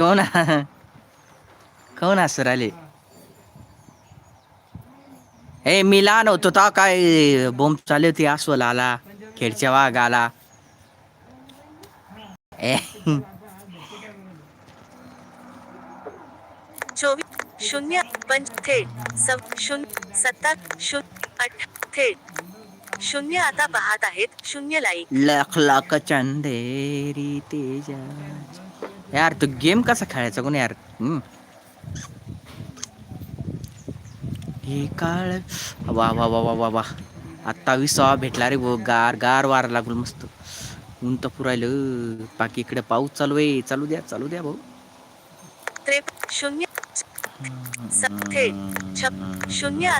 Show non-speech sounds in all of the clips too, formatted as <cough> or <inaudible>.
कोण? कोण हसू राहिले? ए मी लहान होतो तेव्हा काय बोंब चालू होती अस्वल आला खेडच्या वाघ आला. ए. चोवीस शून्य पंच थेट सव शून्य सत्ता शून्य आठ थेट. शून्य आता पाहत आहेत शून्य लाईक लख लख चंदेरी तेजा. यार तू गेम कसा खेळायचा कोणी यार. हे काळ. वा वा वा वा वा वा. आत्ता विसावा भेटला रे भाऊ. गार गार वार लागल मस्त. ऊन तर पुरायलं. बाकी इकडे पाऊस चालू आहे. चालू द्या चालू द्या भाऊ. शून्य शून्य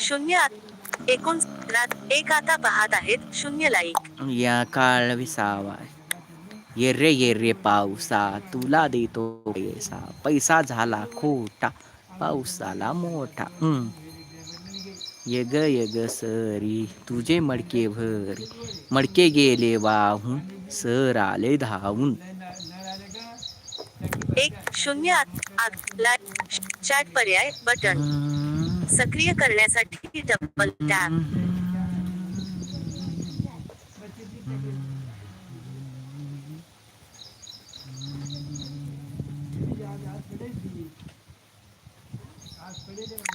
शून्य एकूण एक आता पाहत आहेत. शून्य लाईक या काळ विसावा. ये रे ये रे पावसा तुला देतो पैसा. पैसा झाला खोटा पाऊस झाला मोठा. हम्म. ये ग ये ग सरी तुझे मडके भरी. मडके गेले वाहून सर आले धावून. एक शून्य चॅट पर्याय बटन. सक्रिय करण्यासाठी डबल टॅप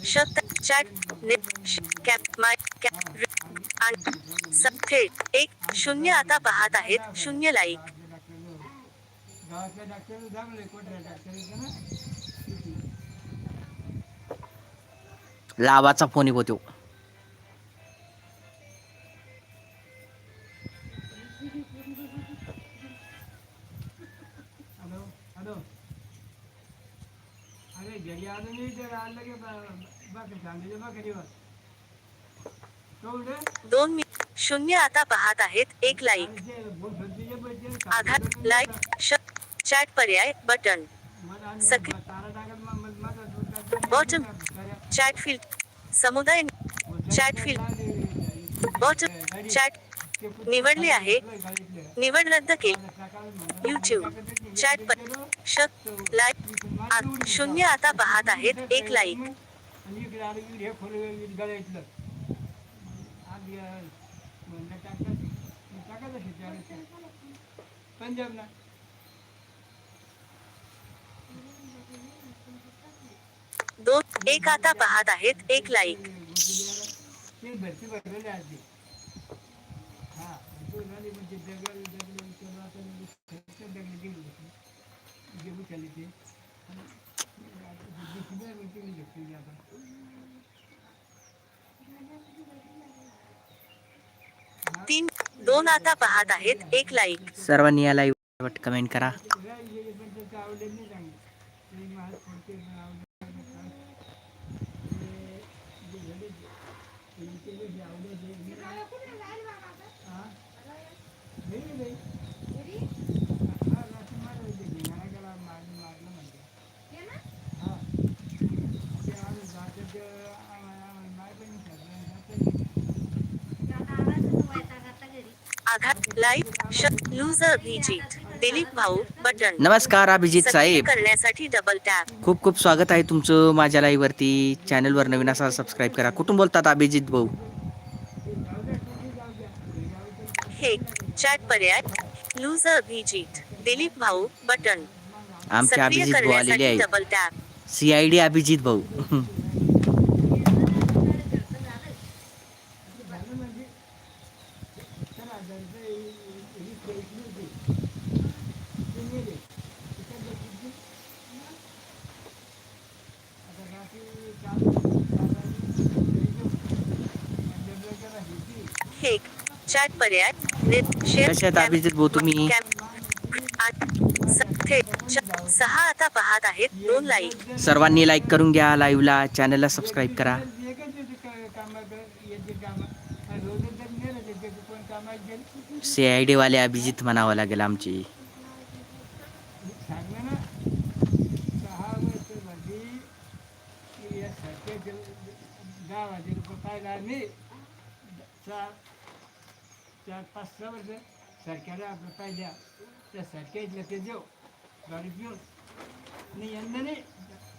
शत चॅट नेट कॅप माय कॅप आणि सबथेट एक शून्य आता पाहत आहेत शून्य लाईक लावाचा फोन येतो अरे घरी आलो मी तर आलं की बघ सांगितले बघ घरी तो दोन मी शून्य आता पाहत आहेत एक लाईक आणि ते बोल भरतीचे पैसे आधार लाईक श चॅट पर्याय बटन. मला आणि सक- तारा टाकत मग मग माझा दूध टाकत बॉटम खऱ्या- चॅट फील्ड समुदाय चॅट फील्ड बॉटम चॅट ते कुठं निवडले आहे. निवड रद्द केली युट्यूब चॅट प लाईक शून्य आता पाहत आहेत. एक लाईक दोन एक आता पाहत आहेत. एक लाईक तीन दोन आता पाहत आहेत. एक लाईक सर्वांनी या लाईव्ह कमेंट करा. नमस्कार अभिजित साहेब. करण्यासाठी डबल टॅप खूप खूप स्वागत आहे तुमचं माझ्या लाईव्ह वरती. चॅनलवर नवीन असा सबस्क्राईब करा. कुठून बोलतात अभिजित भाऊ? हे चॅट पर्याय लूजर अभिजित दिलीप भाऊ बटन. आमचे सक्रिय अभिजित भाऊ आलेले करण्यासाठी आहे double tap C I D Abhijit भाऊ. हे चॅट पर्याय अभिजित भाऊ तुम्ही? स- थेट सहा आता पाहत आहेत दोन लाईक सर्वांनी लाईक करून घ्या लाईव्हला चॅनलला सबस्क्राईब करा. सी आय डी वाले अभिजित म्हणावं लागेल आमची. दहा हजार रुपये पाहिला आम्ही चार पाच सहा वर्ष सरकारला आपलं पाहिल्या. त्या सरकारला ते देऊ गाडी घेऊन नाही यंदा नाही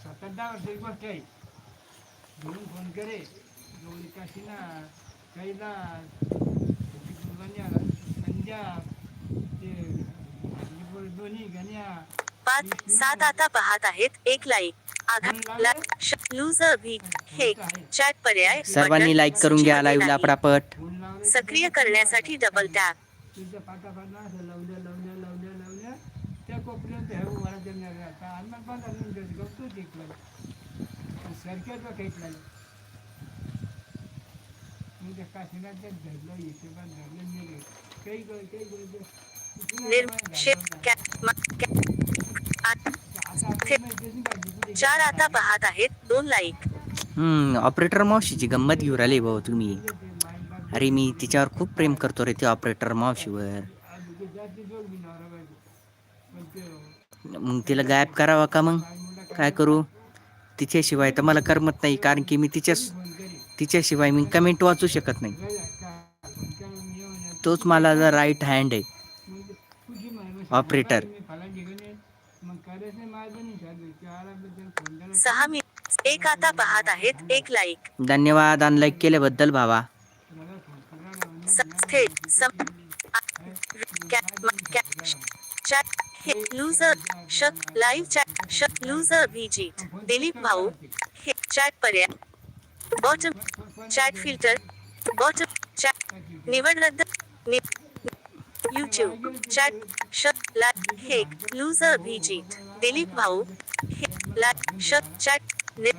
सात आठ दहा वर्षाची गोष्ट आहे. घेऊन फोन करे. गौरी काशीना कैला गण्या संध्या ते दोन्ही गण्या. पाच सात आता पाहत आहेत. एक लाईक. आघात लूजर भी हे चॅट पर्याय सर्वांनी लाईक करून घ्या लाईव्हला. पटापट सक्रिय करण्यासाठी डबल टॅप तुझ्या पाठापाठला असं लावल्या लावल्या लावल्या. लावल्या त्या कोपऱ्यात हे आता आम्हाला टिकलं त्या धरलं धरलं काही काही चार आता पाहत आहेत दोन लाईक हम्म ऑपरेटर मावशीची गंमत घेऊन राहिली भाऊ तुम्ही. अरे मी तिच्यावर खूप प्रेम करतो रे त्या ऑपरेटर मावशीवर. मग तिला गायब करावा का मग? काय करू? तिच्याशिवाय तर मला करमत नाही कारण की मी तिच्या तिच्याशिवाय मी कमेंट वाचू शकत नाही. तोच मला राईट हँड आहे. ऑपरेटर. सहा मी एक आता पाहत आहेत एक लाईक धन्यवाद अनलाईक केल्याबद्दल भावा. थेट सम चॅट हे लूजर शक लाईव्ह चॅट शक लूजर व्हिजिट दिलीप भाऊ हे चॅट पर्याय bottom chat filter bottom chat निवड रद्द यूट्यूब चॅट शक ला हे लूजर व्हिजिट दिलीप भाऊ हे ला शक चॅट नि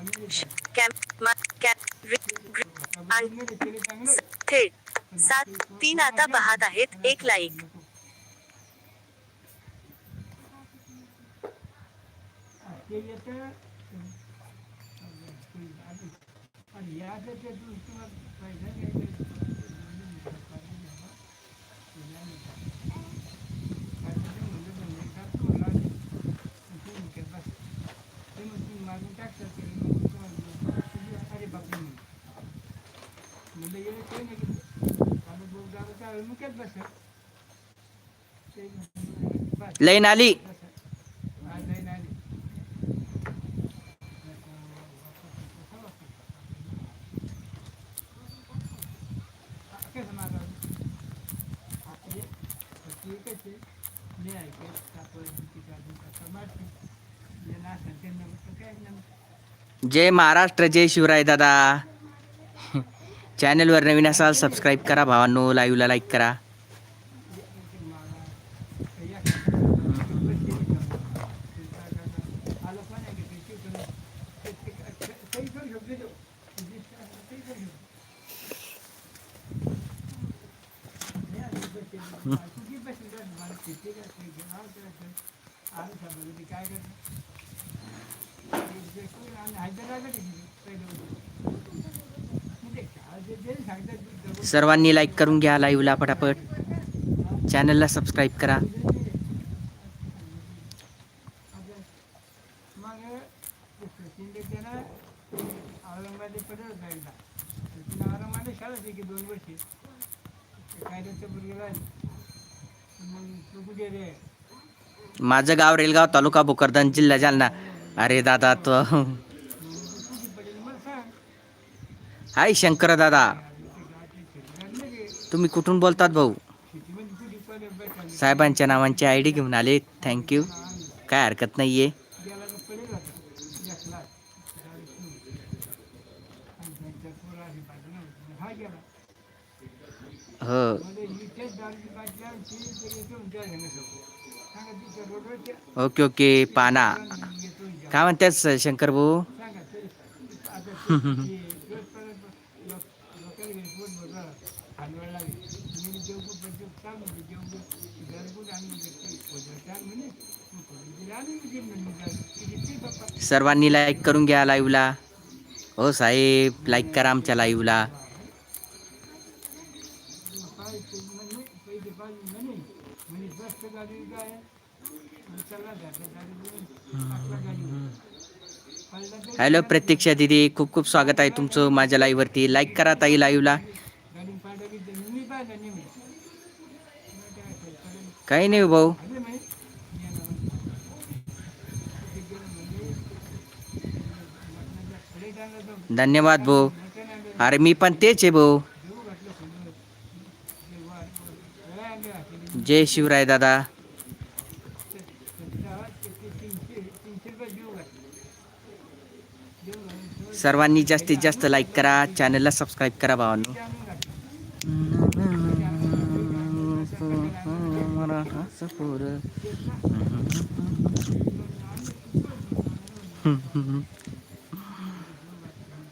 कॅम्प मा कॅप रि- ग्रि- थेट सात तीन आता पाहत आहेत एक लाईक आणि याचं ते तू तुला पैसा घ्यायचा मागून टाकतात अरे बापरे म्हणलं येणं काही नाही आणि बोल जागा काय मुख्यात बस ते बस लाईन आली आज नाही नाही कसं मारा एकच आहे मी ऐकत कापड तिच्या अजून मारते जे नासन ते नमस्कार काय आली. जय महाराष्ट्र जय शिवराय दादा. चॅनलवर नवीन असाल सबस्क्राईब करा भावांनो लाईव्हला लाईक करा. हैदराबाद <laughs> सर्वांनी लाईक करून घ्या लाईव्हला पटापट. चॅनलला सबस्क्राईब करा. माझं गाव रेलगाव तालुका भोकरदन जिल्हा जालना. अरे दादा तो तू कुठे पडेल मला सांग हाय शंकर दादा. तुम्ही कुठून बोलतात भाऊ? साहेबांच्या नावांची आय डी घेऊन आले थँक्यू काय हरकत नाही आहे हो. Okay okay. पाना. काय लाख शंकर भाऊ <laughs> पोरं अशी बाजूला होती. हा गेला हो मध्ये इथेच दारूची बाटली आमची ते येतो म्हणते आहे ना सगळं. सांगा तिच्या रोडवरच्या ओके ओके पाना येतो इथे. काय म्हणतेस शंकर भाऊ सांगा तरी आता ते- ते जोपर्यंत लोक- लोकांना घरी पोट भरलं, हलवायला लागले. मी जेवढं पण जेव- सांग म्हणजे जेवढं घरगुती आणून देते. वजन सांग म्हणे. मग कोणी दिलं आणून देईल म्हणे घरी. किती ते बाप्पा. सर्वांनी लाईक करून घ्या लाईव्हला हो साहेब लाईक करा आमच्या लाईव्हला हॅलो प्रतीक्षा दिदी खूप खूप स्वागत आहे तुमचं माझ्या लाईव्हवरती लाईक करा ताई लाईव्हला काही नाही भाऊ ते मी पाहिलं नाही म्हणे. मग काय ते पडेल. काही नाही भाऊ आले म्हणे. गेलं म्हणे. ते गेलं म्हणे. त्यांना तो धन्यवाद भाऊ मटण आणलं अरे मी पण तेच आहे भाऊ देऊ घातलं सोडून ते वा- वा- वेळा आणले घातलेली. जय शिवराय दादा। ते- ते दहा- ते- ते तीनशे तीनशे रुपये देऊ घातले देऊ घालून सर्वांनी जास्तीत जास्त लाईक करा चॅनलला सबस्क्राईब करा भावांनो ते आणून घातलं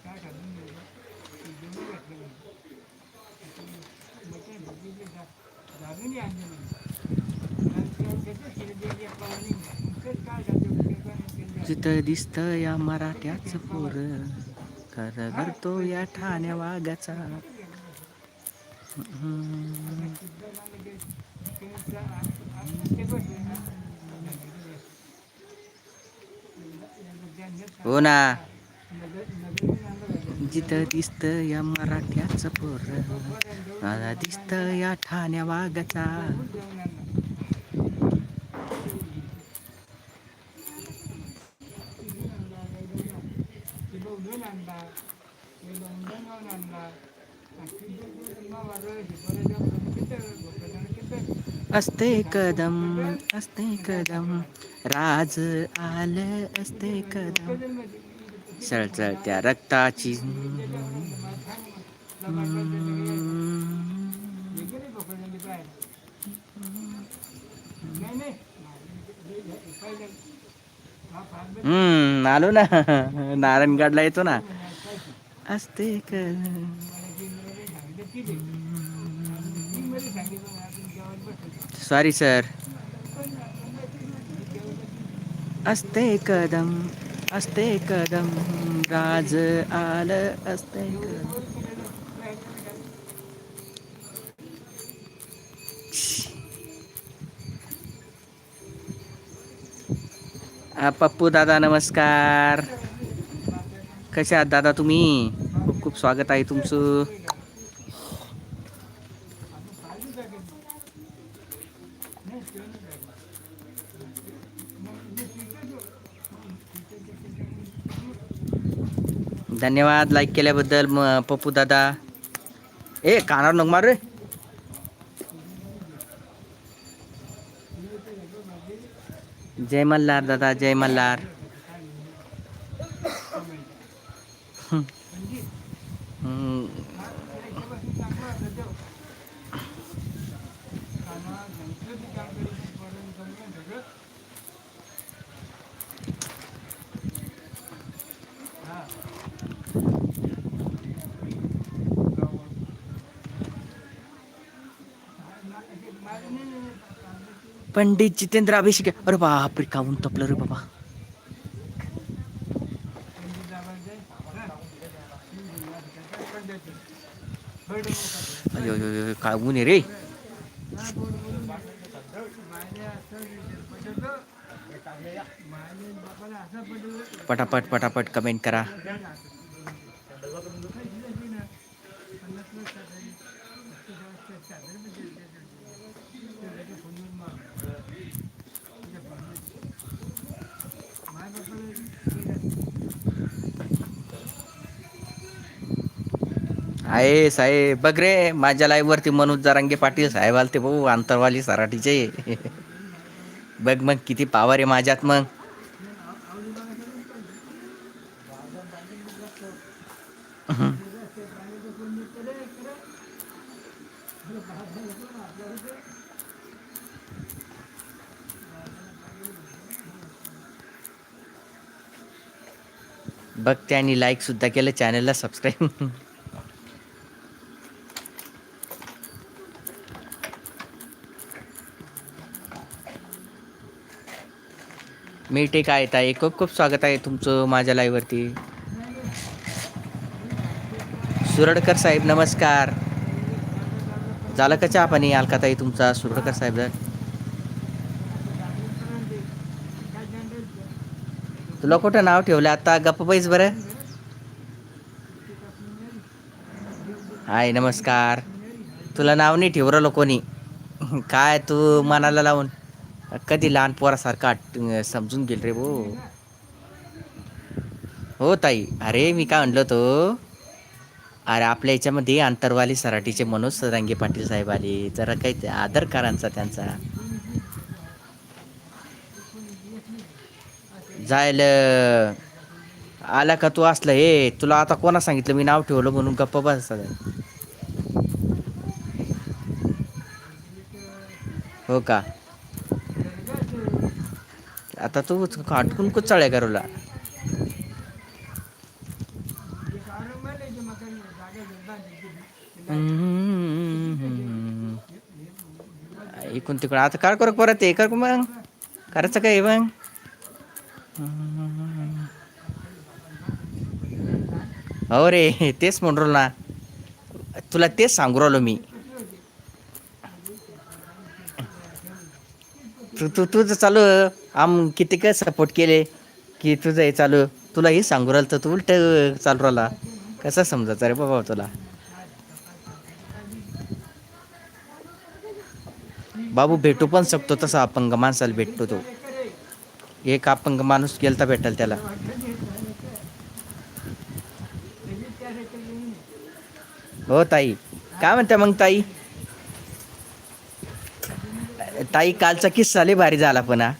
काय घालून दिलं? ते देऊ घातलं म्हणे. मटण भाजीचे झा- झाडूनही आणले म्हणे. आणि त्या- त्याच्यात केलं ते एक पावणी. उगाच काय घातलं? ते काय नाही केलं. जिथं दिसत या मराठ्याच पोर खरं करतो या ठाण्या वाघाचा. हो ना. जिथं दिसत या मराठ्याच पोर मला दिसत या ठाण्या वाघाचा. असते कदम असते कदम. राज आलं असते कदम. सळसळत्या रक्ताची. हम्म आलो ना. नारायणगडला येतो ना. असते कदम. सॉरी सर असते कदम असते कदम राज आल असते पप्पू दादा नमस्कार. कसे आहात दादा तुम्ही? खूप खूप स्वागत आहे तुमचं. धन्यवाद लाईक केल्याबद्दल. म पप्पू दादा. ए कानावर नग मार रे. जय मल्हार दादा जय मल्हार हम्म. हम्म. पंडित जितेंद्र अभिषेक. अरे बापरे काहून तपलं रे बाबा. अयो, अयो, काय ऊन आहे रे? पटापट पटापट कमेंट करा. आहे साहेब. बघ रे माझ्या लाईव्ह वरती मनोज जरांगे पाटील साहेब आलते भाऊ आंतरवाली सराठीचे बघ मग किती पावर आहे माझ्यात मग. बघ त्यांनी लाईक सुद्धा केलं चॅनलला सबस्क्राईब मी ठीक आहे ताई? खूप खूप स्वागत आहे तुमचं माझ्या लाईववरती सुरडकर साहेब नमस्कार. झालं का चहा पाणी? अलका ताई तुमचा सुरडकर साहेब तुला कुठं नाव ठेवलं? आता गप्प बैस बरं. हाय नमस्कार. तुला नाव नाही ठेवलं कोणी. <laughs> काय तू मनाला लावून? कधी लहान पोरासारखा आट- समजून गेल रे भो हो ताई. अरे मी काय म्हणलो तो अरे आपल्या याच्यामध्ये आंतरवाली सराटीचे मनोज सदांगे पाटील साहेब आले. जरा काही ते आदर करांचा त्यांचा. जायल आला का तू असलं हे? तुला आता कोणा सांगितलं? मी नाव ठेवलं म्हणून गप्प बस हो का? आता तू खाटकून कुचाळ्या करूला इकून तिकडं. आता काय करू परत ते कर मग. करायचं काय मग? हो रे तेच म्हणून ना. तुला तेच सांगू राहिलो मी. तू तू तुझं चालू. आम किती काय सपोर्ट केले? की तुझं हे चालू. तुला हे सांगू राहिलं तर तू उलट चालू राहिला. कसं समजायचं रे बाबा तुला? बाबू भेटू पण शकतो तसा अपंग माणसाला भेटतो तो. एक अपंग माणूस गेलता भेटल त्याला. हो ताई. काय म्हणते मग ताई? ताई कालचा किस्सा लय भारी झाला पण हा.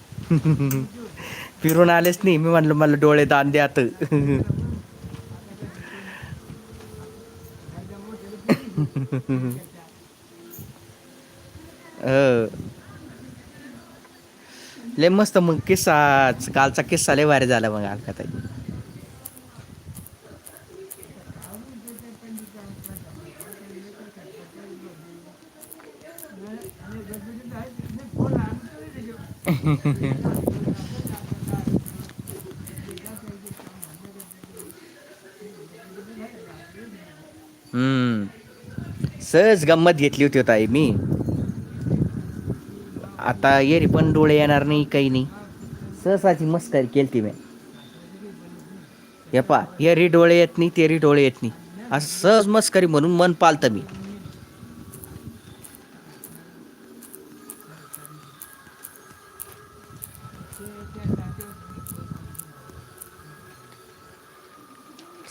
फिरून आलेच नाही. मी म्हणलं मला डोळे दान द्यात. लय मस्त मग किस्सा कालचा किस्सा लय भारी झाला मग अलका ताई हम्म सहज गंमत घेतली होती हो ताई मी. आता येरी पण डोळे येणार नाही काही नाही. सहसाची मस्करी केली ती मी. हे पा येरी डोळे येत नाही तेरी डोळे येत नाही. असं सहज मस्करी म्हणून मन पालतं मी.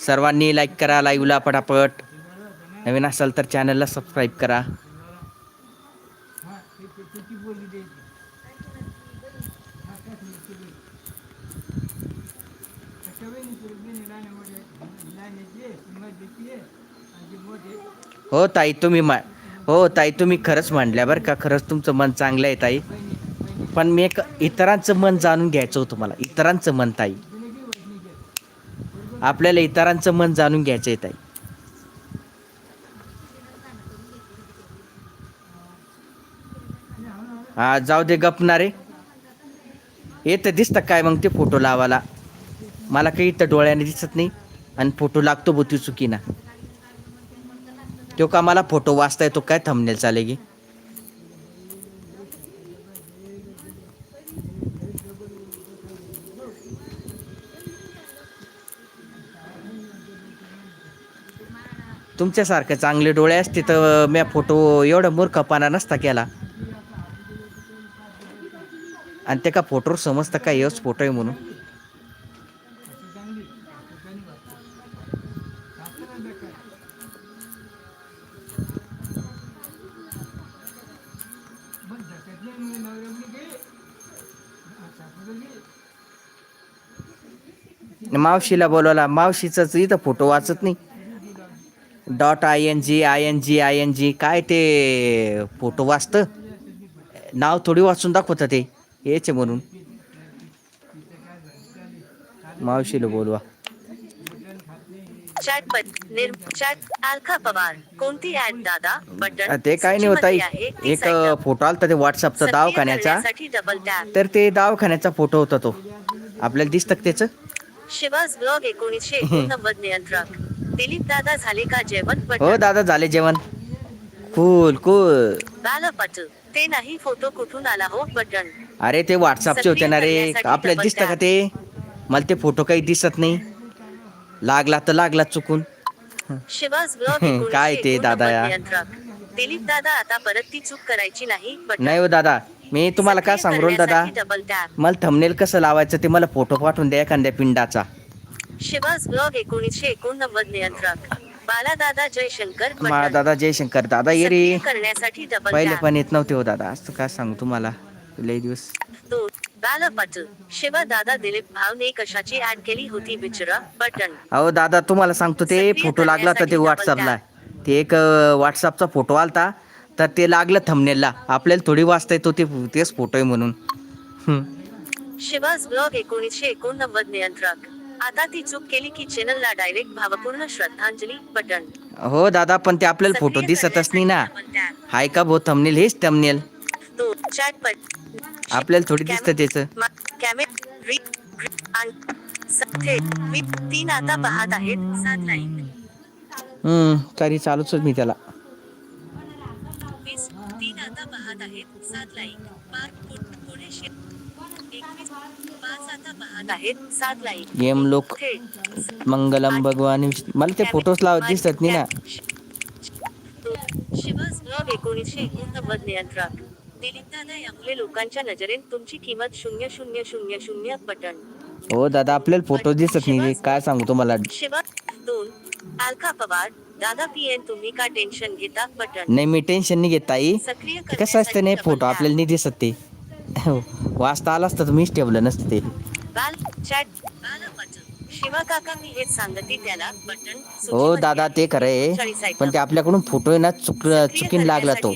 सर्वांनी लाईक करा लाईव्हला पटापट. नवीन असाल तर चॅनलला सबस्क्राईब करा. हो ताई तुम्ही मा हो ताई तुम्ही खरंच म्हणल्या बरं का. खरंच तुमचं मन चांगलं आहे ताई. पण मी एक इतरांचं मन जाणून घ्यायचं होतं मला. इतरांचं मन ताई. आपल्याला इतरांचं मन जाणून घ्यायचं आहे ताई. हा जाऊ दे गपणारे येतं दिसतं काय मग ते फोटो लावायला? मला काही इथं डोळ्याने दिसत नाही आणि फोटो लागतो बुती चुकीना. तो का मला फोटो वाचता येतो काय थंबनेल चालेल? की तुमच्यासारखे चांगले डोळे असते तर मी फोटो एवढा मूर्खपणा नसता केला. आणि ते का फोटोवर समजतं का हेच फोटो आहे म्हणून. मावशीला बोलवला मावशीचाच इथं फोटो वाचत नाही. Dot I N G I N G I N G काय ते फोटो वाचतं? नाव थोडी वाचून दाखवतं ते. हेच आहे म्हणून. मावशीला बोलवा. ते काय नाही होत एक. फोटो आलता ते व्हॉट्सअपचा दवाखान्याचा. तर ते दवाखान्याचा फोटो होता तो. आपल्याला दिसतं त्याचं? शिवाज ब्लॉग एकोणीसशे नियंत्रक. दिलीप दादा झाले का जेवण हो दादा झाले जेवण. Cool cool. बालपट ते नाही फोटो कुठून आला हो बटन? अरे ते व्हॉट्सअपचे होते ना रे. आपल्याला दिसतं का. ते? मला ते फोटो काही दिसत नाही. लागला तर लागला चुकून. शिवाज ब्लॉग काय एकोणीसशे ते दादा या? एकोणनव्वद नियंत्रक. दिलीप दादा आता परत ती चूक करायची नाही बटन. नाही हो दादा. मी तुम्हाला काय सांगू राहिलो दादा? करण्यासाठी डबल टॅप मला थंबनेल कसं लावायचं ते मला फोटो पाठवून द्या एखाद्या पिंडाचा. शिवास ब्लॉग एकोणीसशे एकोणनव्वद नियंत्रक. बालादादा जयशंकर मला बटन. दादा जयशंकर दादा ये रे सक्रिय करण्यासाठी डबल पहिले पण येत नव्हते हो दादा असं काय सांगू तुम्हाला? लय दिवस. दोन बाला शिवा दादा दिलीप भावने कशाची ऍड केली होती बटन. अहो दादा तुम्हाला सांगतो ते सक्रिय फोटो लागला होता ते करण्यासाठी व्हॉट्सअपला ते एक व्हॉट्सअपचा फोटो आलता तर ते लागलं थंबनेलला आपल्याला थोडी वाचता येतो ते तेच फोटो आहे म्हणून. हम्म. शिवास ब्लॉग एकोणीसशे एकोणनव्वद नियंत्रक. आता ती चूक केली की चॅनलला डायरेक्ट भावपूर्ण श्रद्धांजली बटन. हो दादा पण ते आपल्याला फोटो दिसतच नाही ना. हाय का भाऊ थंबनेल हेच थंबनेल आपल्याला थोडी दिसतं त्याचं. तीन आता पाहत आहेत हम्म तरी चालूच मी त्याला. तीन आता पाहत आहेत सात लाईक पुढे एकवीस एम लोक मंगलम भगवान मला ते फोटोज लावत दिसत नाही ना. एकोणीसशे एकोणनव्वद नियंत्रक दिलीप दादा लोकांच्या नजरेत तुमची किंमत शून्य शून्य शून्य शून्य बटन हो दादा आपल्याला फोटो दिसत नाही काय सांगू तुम्हाला? शिवा दोन अलका पवार दादा पी एन तुम्ही का टेन्शन घेता बटन नाही मी टेन्शन नाही घेत ताई. कसं असतं नाही फोटो आपल्याला नाही दिसत ते. हो. वाचता आला असतं तर मीच ठेवलं नसतं ते. हो दादा ते खरं आहे. पण ते आपल्याकडून फोटो आहे ना चुक चुकीन लागला तो.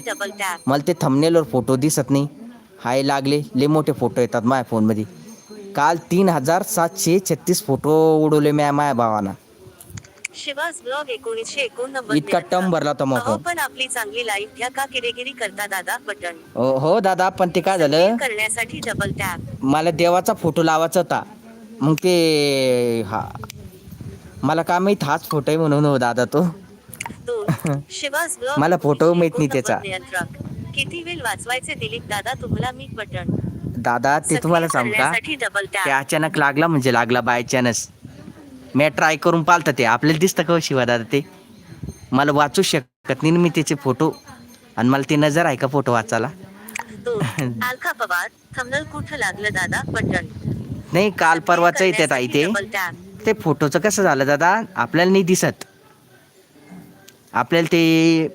मला ते थंबनेलवर फोटो दिसत नाही. हाय लागले. लय मोठे फोटो येतात माझ्या फोनमध्ये काल तीन हजार सातशे छत्तीस फोटो उडवले म्या माया भावाना. शिवास ब्लॉग एकोणीसशे एकोणनव्वद इतका टम भरला होता मग अहो पण आपली चांगली लाईफ घ्या का किरेगिरी करता दादा बटन? हो हो दादा पण ते काय झालं? करण्यासाठी डबल टॅप मला देवाचा फोटो लावायचा होता. मग ते हा. मला काय माहीत हाच फोटो आहे म्हणून हो दादा तो. दोन <laughs> शिवास ब्लॉग मला फोटो माहीत नाही त्याचा. नियंत्रक. किती वेळ वाचवायचे दिलीप दादा तुम्हाला मी बटन. दादा ते तुम्हाला सांगू का? डबल ते टॅप अचानक लागला म्हणजे लागला बाय चान्स मी ट्राय करून पालतं ते. आपल्याला दिसतं का हो शिवा दादा ते? मला वाचू शकत नाही मी त्याचे फोटो आणि मला ते नजर आहे का फोटो वाचायला? दोन अलका पवार थंबनल कुठं लागलं दादा? बटन नाही काल परवाचं येतात आई ते ते. फोटोचं कसं झालं दादा? आपल्याला नाही दिसत. आपल्याला ते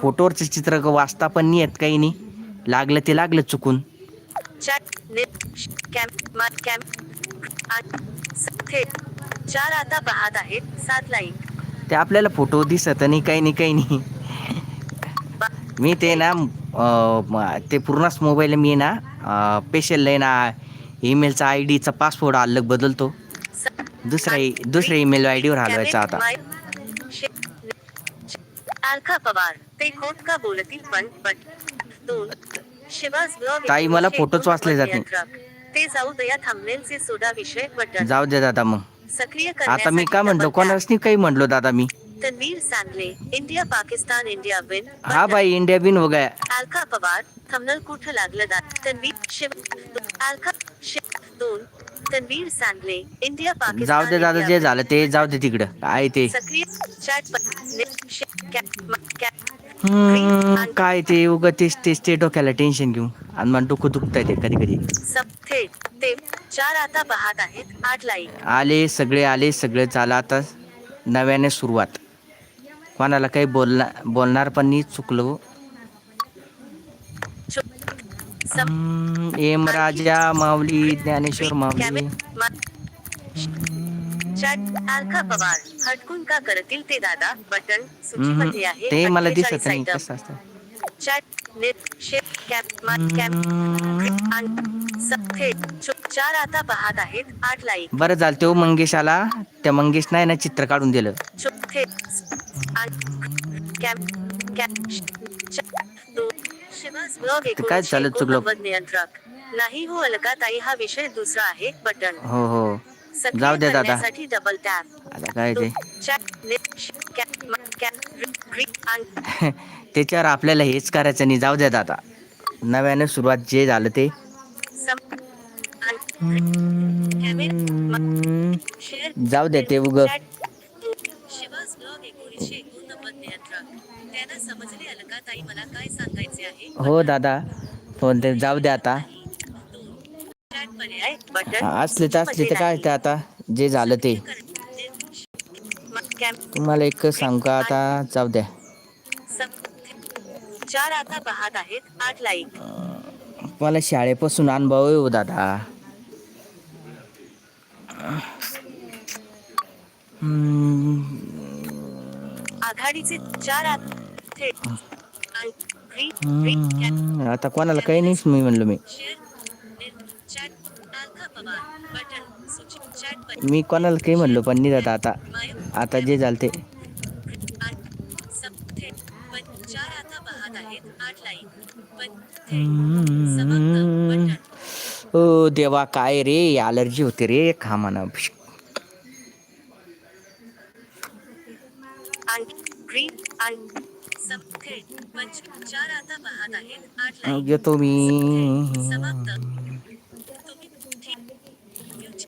फोटोवरचं चित्र वाचता पण नाही येत काही नाही. लागलं ते लागलं चुकून. नेट चार आता पाहत आहेत सात लाईक ते आपल्याला फोटो दिसत नाही काही नाही काही नाही. मी ते ना अं, म- ते पूर्णच मोबाईल मी ना स्पेशल आहे ना ईमेलचा आय डीचा पासवर्ड अलग बदलतो. स- दुसरा दुसऱ्या ईमेल आय डीवर हलवायचा आता. माय- शे- अलका पवार ते खोट का बोलतील पण पण. दोन शिवास ब्लॉग ताई, मला फोटोच वाचले जात नाही. ते जाऊ दया थांबनेलचे सोडा विषय बटन. जाऊ दे दादा मग. सक्रिय आता मी काय म्हणलो. कोणाच नाही काही म्हणलो दादा मी? तन्वीर सांगले इंडिया पाकिस्तान इंडिया विन हा भाई इंडिया बिन हो गया. अलका पवार थंबनल कुठं लागलं दा तन्वीर शिव अलका शिव दोन तन्वीर सांगले इंडिया पाकिस्तान जाऊ दे दादा जे. झालं ते जाऊ दे तिकडं. काय ते? सक्रिय चॅट काय ते उगं तेच तेच ते डोक्याला टेन्शन घेऊन. आणि मला डोकं दुखतंय ते कधी कधी सब थेट ते चार आता पाहत आहेत आठ लाईक आले सगळे आले सगळे झालं आता नव्याने सुरुवात. कोणाला काही बोलणार बोलणार पण नाही चुकलो. एम राजा माऊली ज्ञानेश्वर माऊली. का करतील ते दादा? बटन सूचीमध्ये आहे ते मला 48 दिसत नाही. कसं असतं? चार आता पाहत आहेत आठ लाईक बरं झालं तो मंगेश आला. त्या मंगेश नाही ना चित्र काढून दिलं. चो- कॅप काय चालत चुकलो? नियंत्रक नाही हो अलका ताई हा. विषय दुसरा आहे बटन हो हो जाऊ दे दादा. करण्यासाठी डबल टॅप आता काय ते? <laughs> त्याच्यावर आपल्याला हेच करायचं नाही. जाऊ द्या दादा. नव्याने सुरुवात जे झालं ते. जाऊ द्या ते उग. हो दादा. फोन ते जाऊ द्या आता. असले तर असले तर काय आता? जे झालं ते. तुम्हाला एक सांगू का? आता जाऊ द्या. चार आता पाहत आहेत आठ लाईक मला शाळेपासून अनुभव आहे हो दादा. आघाडीचे चार आत कोणाला काही नाहीच मी म्हणलो मी. मी कोणाला काही म्हणलो पण नाही दादा आता. आता जे झालं ते आणि सम थेट पण चार आता पाहत आहेत आठ लाईक पण थेट हम्म. समाप्त बटन ओ देवा काय रे अलर्जी होते रे खा म्हणा येतो मी